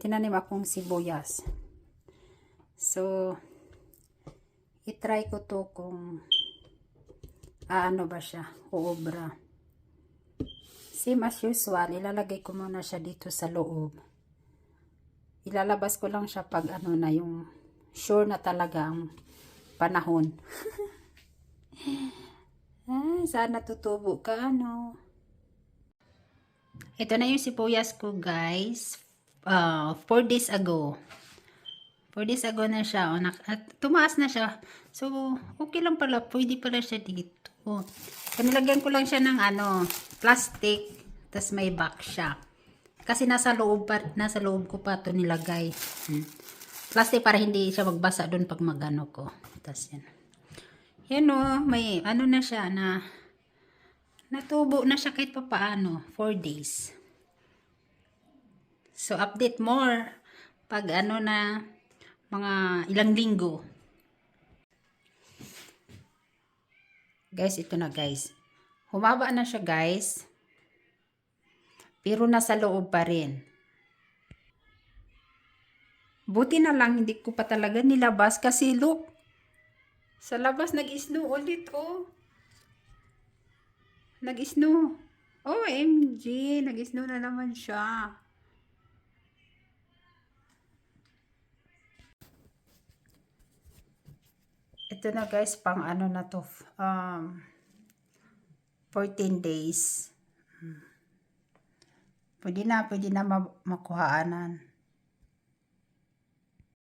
tinanim akong sibuyas. So, itry ko to kung aano ba siya, uobra. Same as usual, ilalagay ko muna siya dito sa loob. Ilalabas ko lang siya pag ano na yung sure na talaga ang panahon. Ay, sana tutubo ka, ano. Ito na yung sibuyas ko, guys. Uh, four days ago. Four days ago na siya. O, nak- at tumaas na siya. So, okay lang pala. Pwede pala siya dito. So, nilagyan ko lang siya ng ano, plastic. Tapos may box siya. Kasi nasa loob, pa, nasa loob ko pa ito nilagay. Hmm. Plastic para hindi siya magbasa doon pag magano ko. Tapos yan. Yan o, may ano na siya na natubo na siya kahit pa paano. 4 days. So, update more pag ano na mga ilang linggo. Guys, ito na guys. Humaba na siya guys. Pero nasa loob pa rin. Buti na lang hindi ko pa talaga nilabas kasi look. Sa labas nag-snow ulit oh. Nag-snow. OMG, nag-snow na naman siya. Ito na guys, pang ano na to. Um, 14 days. Hmm. Pwede na, pwede na ma- makuhaanan.